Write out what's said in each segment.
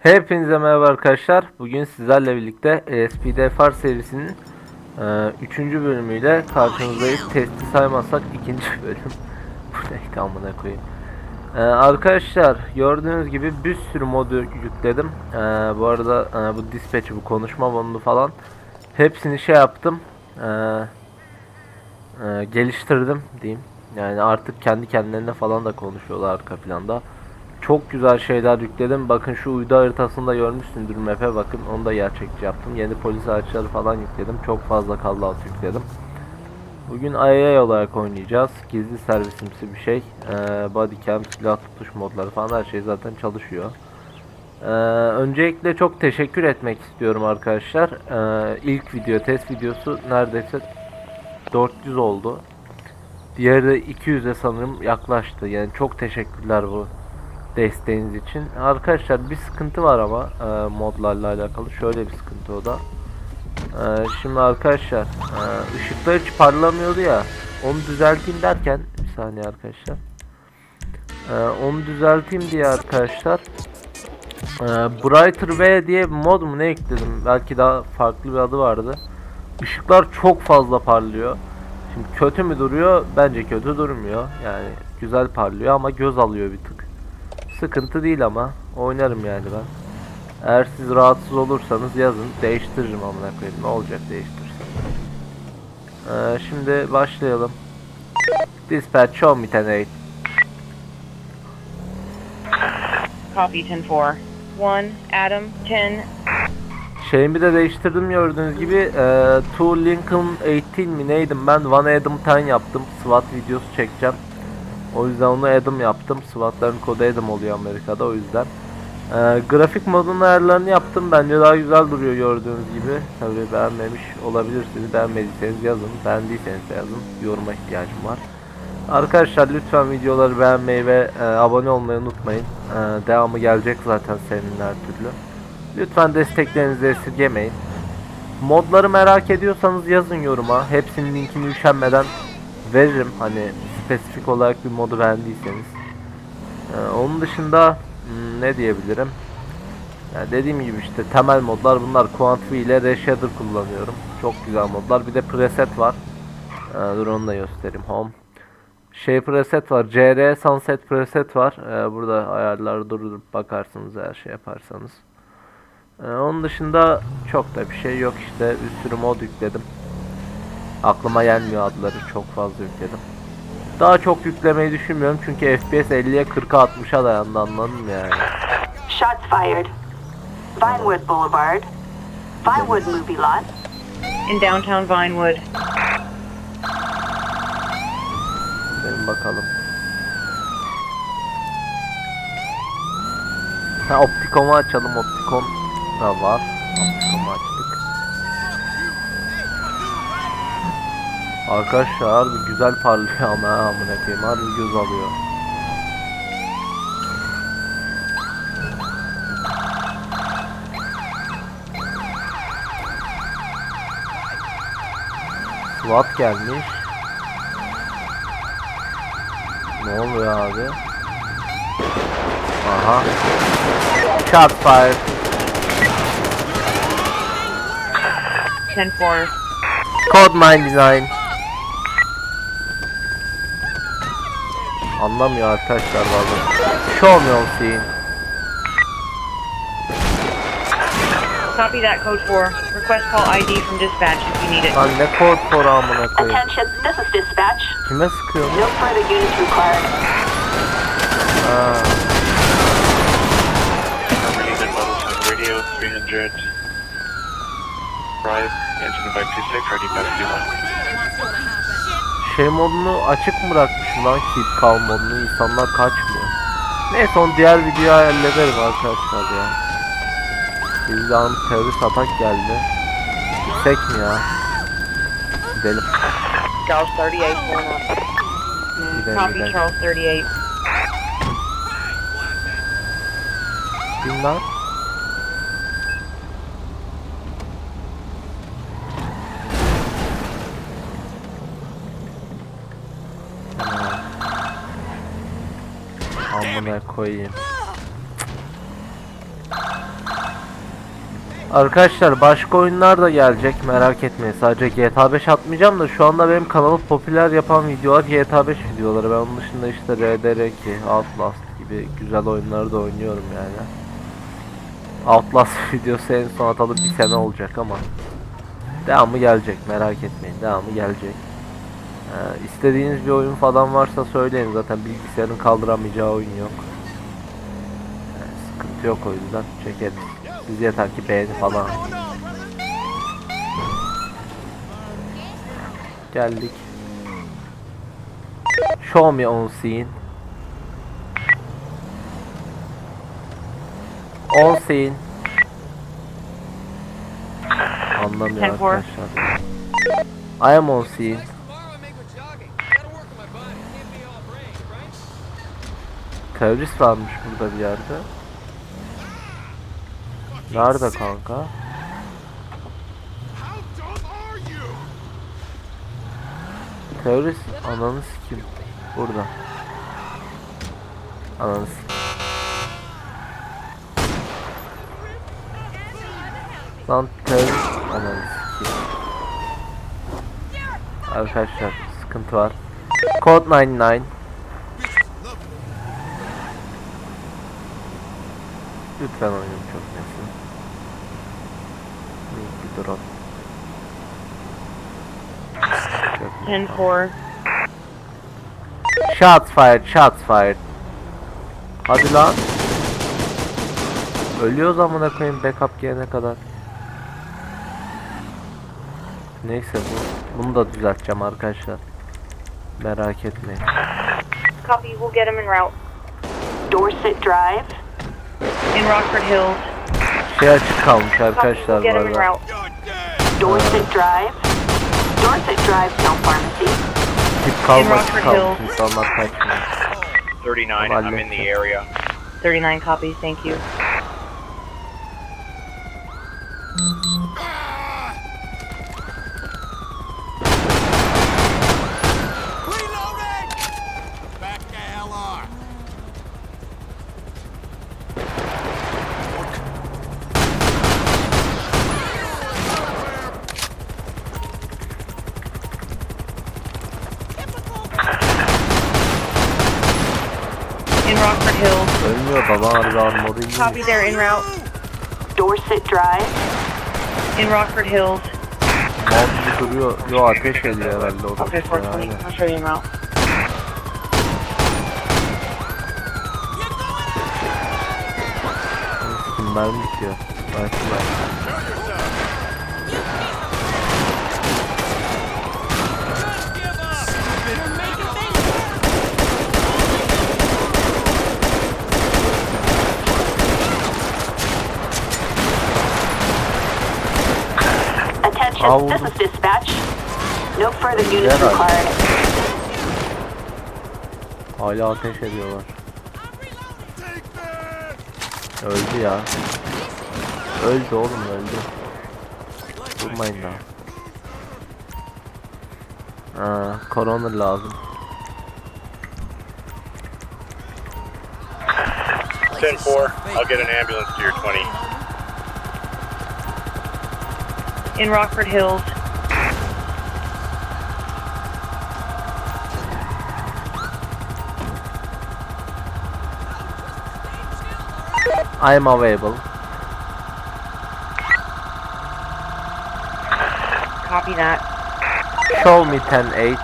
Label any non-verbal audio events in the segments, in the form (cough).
Hepinize merhaba arkadaşlar. Bugün sizlerle birlikte SPDFR serisinin 3. bölümüyle karşınızdayız. Testi saymazsak ikinci (laughs) bölüm. Bu neydi koyayım. E, arkadaşlar gördüğünüz gibi bir sürü modu yükledim. E, bu arada e, bu dispatch, bu konuşma modunu falan hepsini şey yaptım. E, e, geliştirdim diyeyim. Yani artık kendi kendilerine falan da konuşuyorlar arka planda. Çok güzel şeyler yükledim. Bakın şu uydu haritasında görmüşsündür map'e bakın. Onu da gerçekçi yaptım. Yeni polis araçları falan yükledim. Çok fazla callout yükledim. Bugün IA olarak oynayacağız. Gizli servisimsi bir şey. Ee, bodycam, silah tutuş modları falan her şey zaten çalışıyor. Ee, öncelikle çok teşekkür etmek istiyorum arkadaşlar. Ee, ilk video, test videosu neredeyse 400 oldu. Diğeri de 200'e sanırım yaklaştı. Yani çok teşekkürler bu desteğiniz için. Arkadaşlar bir sıkıntı var ama e, modlarla alakalı. Şöyle bir sıkıntı o da. E, şimdi arkadaşlar e, ışıklar hiç parlamıyordu ya. Onu düzelteyim derken bir saniye arkadaşlar. E, onu düzelteyim diye arkadaşlar e, Brighter V diye mod mu ne ekledim? Belki daha farklı bir adı vardı. Işıklar çok fazla parlıyor. Şimdi kötü mü duruyor? Bence kötü durmuyor. Yani güzel parlıyor ama göz alıyor bir tık. Sıkıntı değil ama oynarım yani ben. Eğer siz rahatsız olursanız yazın değiştiririm amına koyayım. Ne olacak değiştirirsem. Ee, şimdi başlayalım. Dispatch show me tonight. Copy 10-4. 1, Adam, 10, Şeyimi de değiştirdim gördüğünüz gibi. Ee, to Lincoln 18 mi neydim ben? One Adam 10 yaptım. SWAT videosu çekeceğim. O yüzden onu Adam yaptım. SWAT'ların kodu Adam oluyor Amerika'da o yüzden. Ee, grafik modunun ayarlarını yaptım. Bence daha güzel duruyor gördüğünüz gibi. Tabii beğenmemiş olabilirsiniz. Beğenmediyseniz yazın. Beğendiyseniz yazın. Yoruma ihtiyacım var. Arkadaşlar lütfen videoları beğenmeyi ve e, abone olmayı unutmayın. E, devamı gelecek zaten senin her türlü. Lütfen desteklerinizi esirgemeyin. Modları merak ediyorsanız yazın yoruma. Hepsinin linkini üşenmeden veririm. Hani spesifik olarak bir modu beğendiyseniz. Ee, onun dışında hmm, ne diyebilirim? Yani dediğim gibi işte temel modlar bunlar. Quant V ile Reshader kullanıyorum. Çok güzel modlar. Bir de preset var. Ee, dur onu da göstereyim. Home. Şey preset var. CR Sunset preset var. Ee, burada ayarları durdurup bakarsınız her şey yaparsanız. Ee, onun dışında çok da bir şey yok işte. Bir sürü mod yükledim. Aklıma gelmiyor adları. Çok fazla yükledim. Daha çok yüklemeyi düşünmüyorum çünkü FPS 50'ye 40'a 60'a dayandı anladın mı yani? Shots fired. Vinewood Boulevard. Vinewood Movie Lot. in downtown Vinewood. Gidelim bakalım. Ha Optikom'u açalım. Optikom da var. Optikom'u açtık. Arkadaşlar harbi güzel parlıyor ama ha, amına koyayım harbi göz alıyor. SWAT gelmiş. Ne oluyor abi? Aha. Shot fire. 10-4. Code mine design. Anlamıyor arkadaşlar bazen. Show me on scene. Copy that code 4. Request call ID from dispatch if you need it. Lan ne code for amına koyayım. Attention, this is dispatch. Kime sıkıyorsun? No further units required. Ha. Unit Littleton Radio 300. Drive, engine 526, ready 521. Şey modunu açık mı bırakmışım lan keep calm modunu insanlar kaçmıyor. Neyse onu diğer videoya hallederim arkadaşlar ya. Bizde an terörist atak geldi. Gitsek mi ya? Gidelim. Charles 38 pulling up. Gidelim, Copy. Charles 38. Kim Amına koyayım. Arkadaşlar başka oyunlar da gelecek merak etmeyin. Sadece GTA 5 atmayacağım da şu anda benim kanalı popüler yapan videolar GTA 5 videoları. Ben onun dışında işte RDR2, Outlast gibi güzel oyunları da oynuyorum yani. Outlast (laughs) videosu en son atalı bir sene olacak ama devamı gelecek merak etmeyin. Devamı gelecek ee, istediğiniz bir oyun falan varsa söyleyin. Zaten bilgisayarın kaldıramayacağı oyun yok. Yani sıkıntı yok o yüzden. Çekeriz siz yeter ki beğeni falan. Geldik. Show me on scene. On scene. Anlamıyor arkadaşlar. I am on scene Terörist varmış burada bir yerde Nerede kanka? Terörist ananı sikim burada. Ananı sikim. Lan terörist ananı sikim. Arkadaşlar sıkıntı var. Code 99 Lütfen oyunum çok nesin. Bir Ten four. Shots fired, shots fired. Hadi lan. Ölüyoruz amına koyayım backup gelene kadar. Neyse bu, bunu da düzelteceğim arkadaşlar. Merak etmeyin. Copy. We'll get him en route. Dorset Drive. In Rockford Hills. Şey açık kalmış Copy. arkadaşlar We'll bu get him en arada. route. Dorset Drive. Dorset Drive, no pharmacy. Tip kalmış Rockford kalmış Hills. insanlar kaçmıyor. 39, Come I'm in Nick. the area. 39 copy. Thank you. Copy. iyiymiş. They're en route. Dorset Drive. In Rockford Hills. Mouse duruyor. Yo ateş ediyor herhalde o da. Okay, 420. I'll show you en route. Kim mermi bitiyor. Belki ben. Attention, I'll- this is dispatch. No further units Yeah. required. Hala ateş ediyorlar. Öldü ya. Öldü oğlum öldü. Durmayın daha. Aa, korona lazım. 10-4, I'll get an ambulance to your 20. In Rockford Hills. I am available. Copy that. Show me 10-8.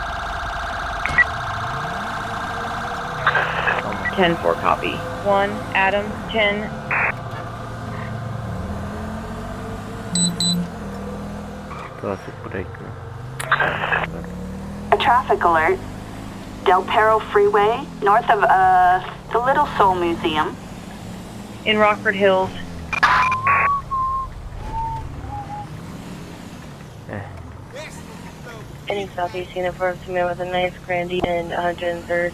10 4 copy. 1, Adam, 10. Traffic break? A traffic alert. Del Perro Freeway, north of, uh, the Little Soul Museum. In Rockford Hills. Any southeast uniform to man with a knife, Grandy and 103rd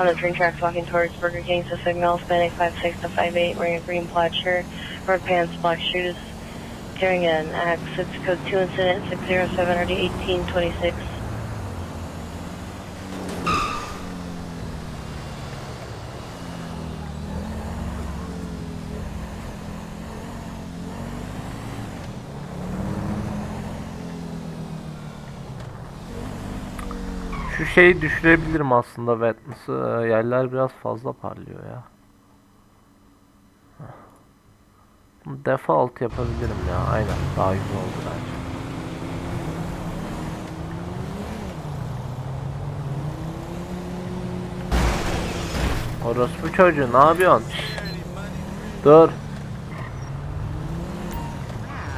on the train tracks walking towards Burger King to signal, spanning 5'6 to 5'8, wearing a green plaid shirt, red pants, black shoes, carrying an Act 6 Code 2 Incident 6071826. Şu şeyi düşürebilirim aslında Wetness'ı. Ee, yerler biraz fazla parlıyor ya. Default yapabilirim ya. Aynen. Daha güzel oldu bence. Orospu çocuğu ne yapıyorsun? Dur.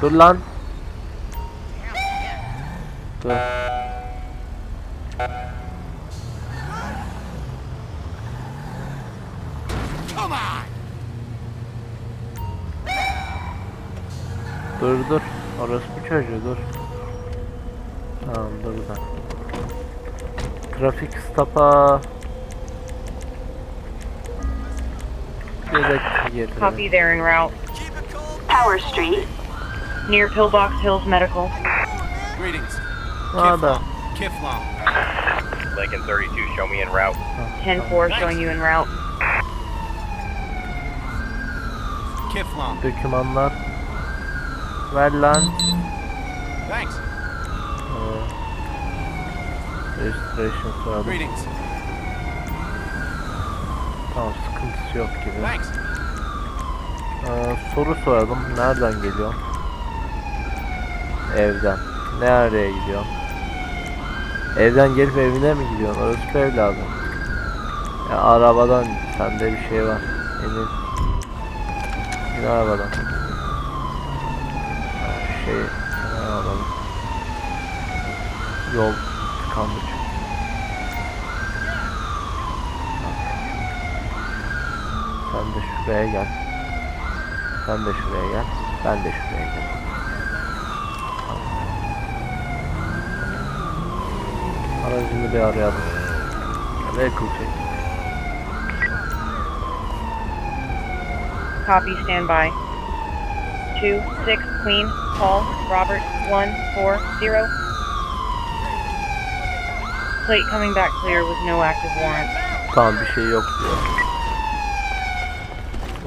Dur lan. Dur. Dur dur. Orospu çocuğu dur. Tamam dur da. Trafik stop'a Yedek Copy getirelim. there en route. Power Street. Near Pillbox Hills Medical. Greetings. A'da. Kiflom. Lincoln 32, show me en route. 10-4 showing you en route. Kiflom. Dokümanlar. Ver lan. Thanks. Ee, Registration. Greetings. Tamam sıkıntısı yok gibi. Thanks. Ee, soru soralım. Nereden geliyor? Evden. Nereye gidiyor? Evden gelip evine mi gidiyorsun? Orası evladım. Ya arabadan sende bir şey var. Emin. İn arabadan. Sen de şuraya gel. Sen de şuraya gel. Ben de şuraya gel. Aracını bir arayalım. Copy, stand by. 2-6 Queen, call Robert 140. Plate coming back clear with no active warrant. Tamam bir şey yok diyor.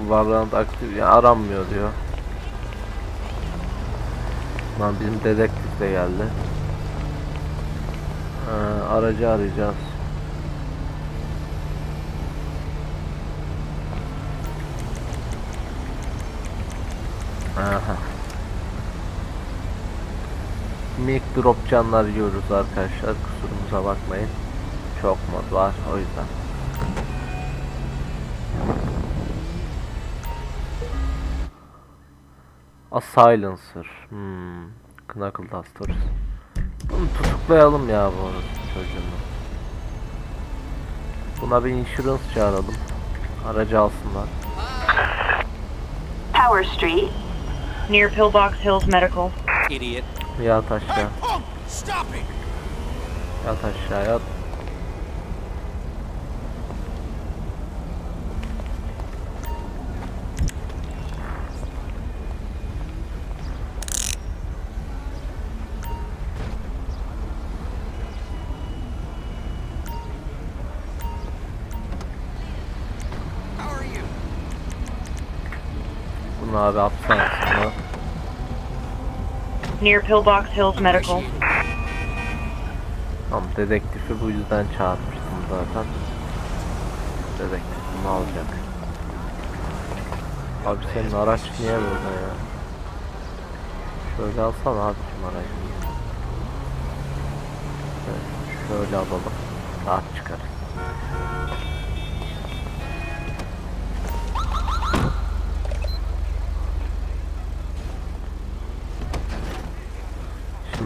Varlığında aktif yani aranmıyor diyor. Lan bizim dedektif de geldi. Ee, aracı arayacağız. Aha. Mic drop canlar yiyoruz arkadaşlar. Kusurumuza bakmayın. Çok mod var o yüzden. A silencer. Hmm. Knuckle Dusters. Bunu tutuklayalım ya bu arada çocuğunu. Buna bir insurance çağıralım. Aracı alsınlar. Power Street. Near Pillbox Hills Medical. Idiot. Yat aşağı. Yat aşağı yat. Bunu abi hapishanesine. Near Pillbox Hills Medical. Tamam dedektifi bu yüzden çağırmıştım zaten. Dedektif bunu alacak. Abi senin araç niye burada ya? Şöyle alsana abicim aracını. Evet, şöyle alalım.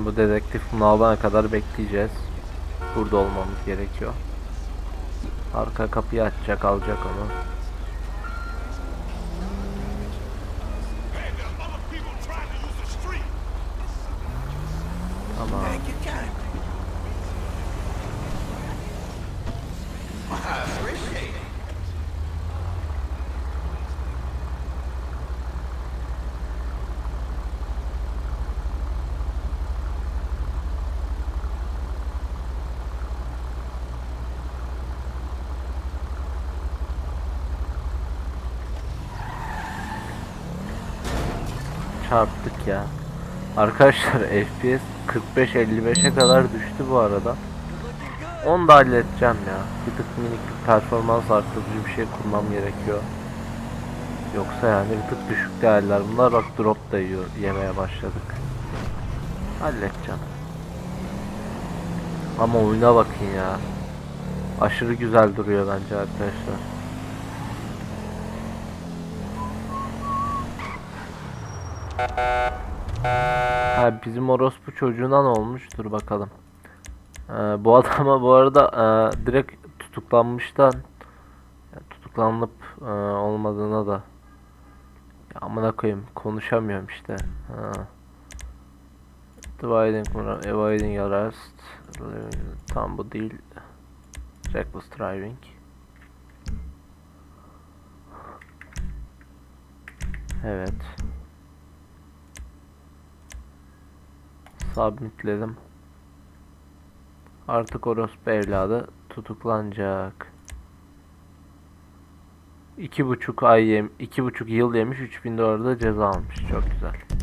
Bu dedektif bunu alana kadar bekleyeceğiz. Burada olmamız gerekiyor. Arka kapıyı açacak, alacak onu. There Çarptık ya. Arkadaşlar FPS 45-55'e kadar düştü bu arada. Onu da halledeceğim ya. Bir tık minik bir performans arttırıcı bir şey kurmam gerekiyor. Yoksa yani bir tık düşük değerler bunlar. Bak drop da yiyor, yemeye başladık. Halledeceğim. Ama oyuna bakın ya. Aşırı güzel duruyor bence arkadaşlar. Ha bizim orospu çocuğuna ne olmuş? Dur bakalım. Ee, bu adama bu arada e, direkt tutuklanmıştan ya tutuklanıp e, olmadığına da ya amına koyayım konuşamıyorum işte. Ha. Dividing, evading arrest. Tam bu değil. Reckless driving. Evet. Submitledim. Artık orospu evladı tutuklanacak. İki buçuk ay yem, iki buçuk yıl yemiş, 3000 dolar da ceza almış. Çok güzel.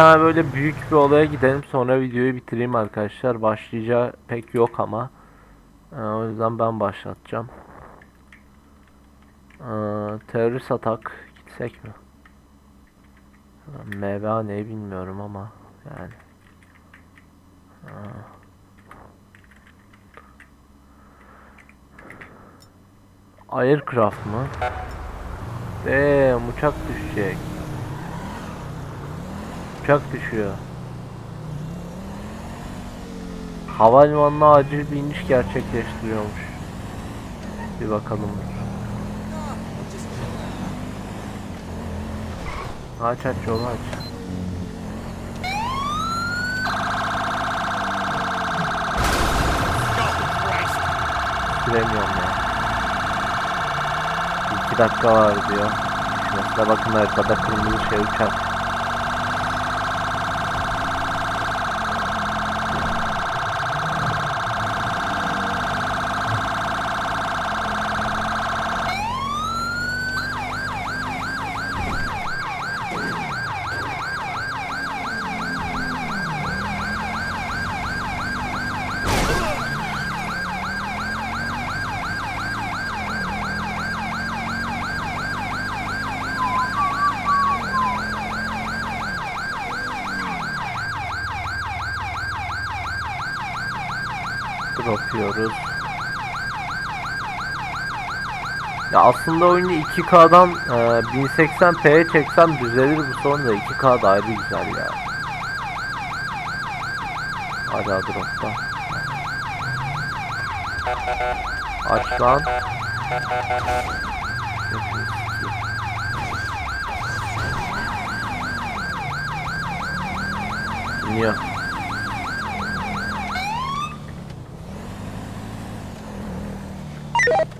Tane böyle büyük bir olaya gidelim sonra videoyu bitireyim arkadaşlar. Başlayacağı pek yok ama. Ee, o yüzden ben başlatacağım. Ee, terörist atak gitsek mi? MBA ne bilmiyorum ama yani. Ee. Aircraft mı? Damn uçak düşecek. Uçak düşüyor. Havalimanına acil bir iniş gerçekleştiriyormuş. Bir bakalım. Aç aç yolu aç. Süremiyorum ya. İki dakika var diyor. Mesela bakın haritada kırmızı şey uçak. Ya aslında oyunu 2K'dan e, 1080p'ye çeksem düzelir bu sorun da 2K da ayrı güzel ya. Hala dropta. Aç lan. Niye?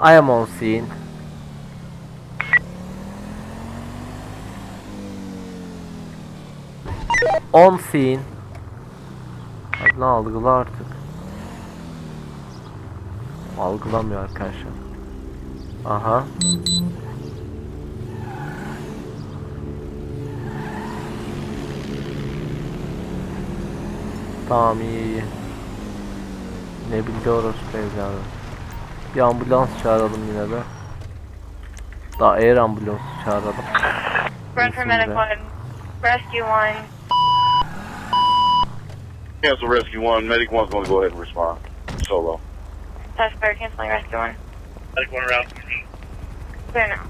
I am on scene. On scene. Hadi lan algıla artık. Algılamıyor arkadaşlar. Aha. Tamam iyi iyi. Ne biliyoruz evladım. Bir ambulans çağıralım yine de. Daha air ambulans çağıralım. Run for. Rescue one. Cancel Rescue 1. Medic 1's going to go ahead and respond. Solo. Suspect canceling rescue one. Medic one around. Clear now.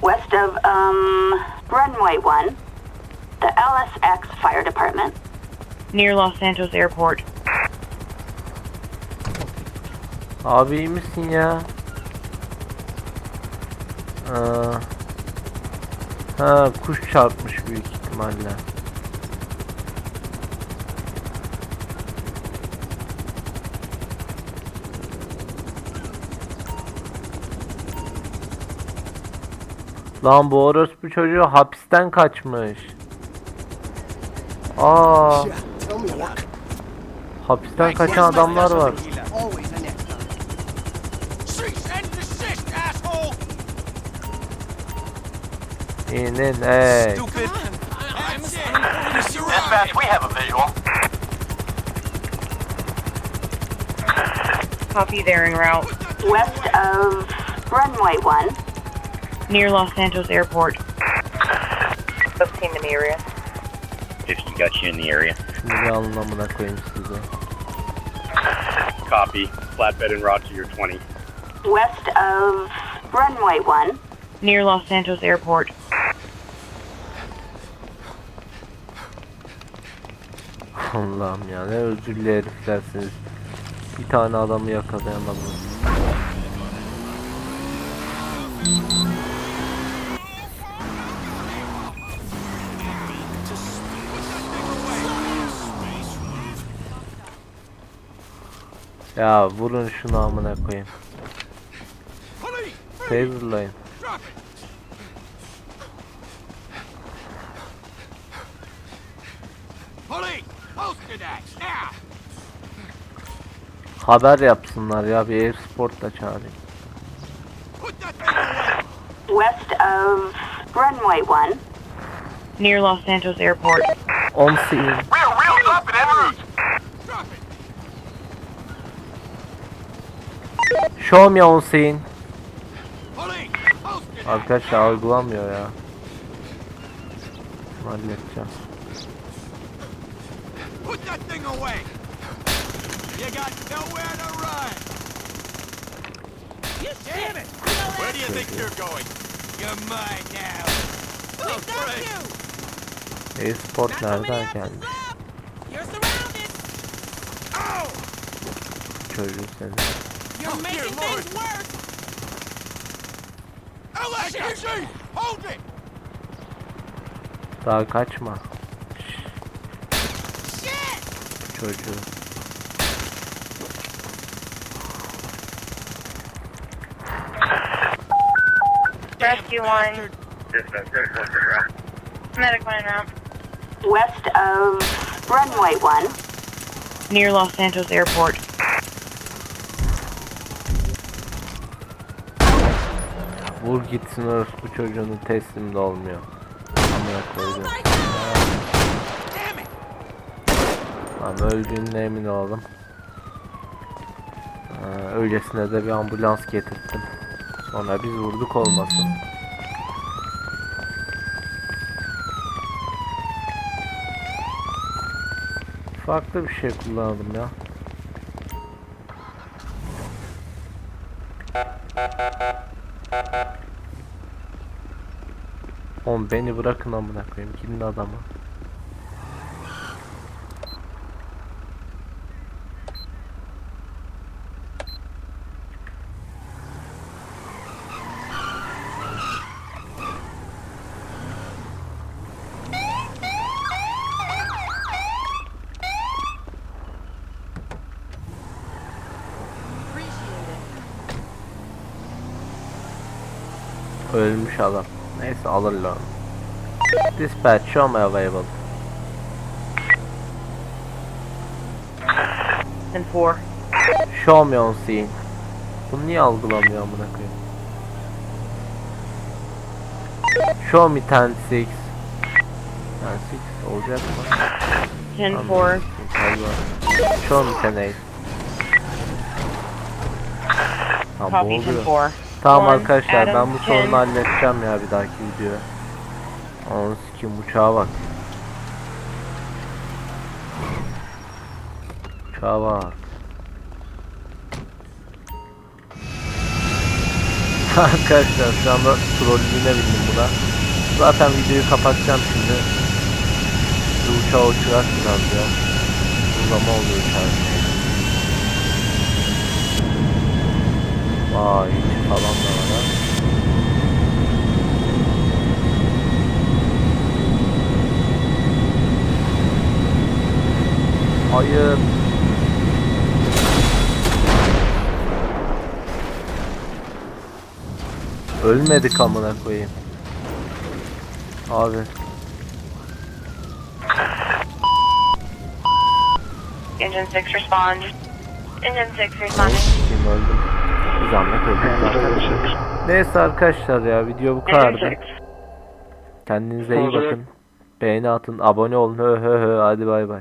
West of, um, runway one, the LSX Fire Department. Near Los Santos Airport. Abi iyi misin ya? Aa. Ha kuş çarpmış büyük ihtimalle. Lan bu orospu çocuğu hapisten kaçmış. Aa, hapisten kaçan adamlar var. İnin ey. Copy there en route. West of runway 1. Near Los Santos Airport. 15 in the area. 15 got you in the area. Şimdi bir alın amına koyayım size. Copy. Flatbed and route to your 20. West of runway 1. Near Los Santos Airport. Allah'ım ya ne özürlü heriflersiniz. Bir tane adamı yakalayamadım. Ya vurun şunu amına koyayım. Taserlayın. Haber yapsınlar ya bir airsport da çağırayım. West of runway 1. Near Los Santos Airport. On scene. Real, real up and en route. Drop it! Show me on scene. Police! Post to that! Arkadaşlar algılamıyor ya. Halledeceğim. Put that thing away! You got nowhere to run! You damn it! Where do you think you're going? You're mine now! Oh, great! Airsport nereden gelmiş? You're surrounded. Ow! Çocuğu seni. You're Oh, making things worse. LSPG! Hold it! Daha kaçma. Shit! Çocuğu. Rescue 1. Medic 1 en route. West of runway 1. Near Los Santos Airport. Vur gitsin orospu çocuğunun teslim de olmuyor. Amına it! Tamam öldüğüne emin olalım. Öylesine de bir ambulans getirttim. Sonra biz vurduk olmasın. Farklı bir şey kullanalım ya. Oğlum beni bırakın amına koyayım. Gidin adama. Ölmüş adam. Neyse alırlar onu. Dispatch show me available. And 4. Show me on scene. Bunu niye algılamıyor amına koyayım? Show me 10 6. 10 6 olacak mı? 10 Tamam, 4. galiba. Show me 10 8. Tamam Copy 10 oluyor. 4. Tamam arkadaşlar ben bu sorunu halledeceğim ya bir dahaki videoya. Onu sikeyim uçağa bak. Uçağa bak. (laughs) arkadaşlar şu anda trollüğüne bindim buna. Zaten videoyu kapatacağım şimdi. Bu uçağı uçurak biraz ya. Uzama oluyor uçağın. Vay falan da var ha. Hayır. Ölmedik amına koyayım. Abi Engine 6 respond. Engine 6 responding. kim öldüm. Zahmet öldüm zaten. Neyse arkadaşlar ya video bu kadardı. Kendinize iyi bakın. Beğeni atın, abone olun. Hö hö hö hadi bay bay.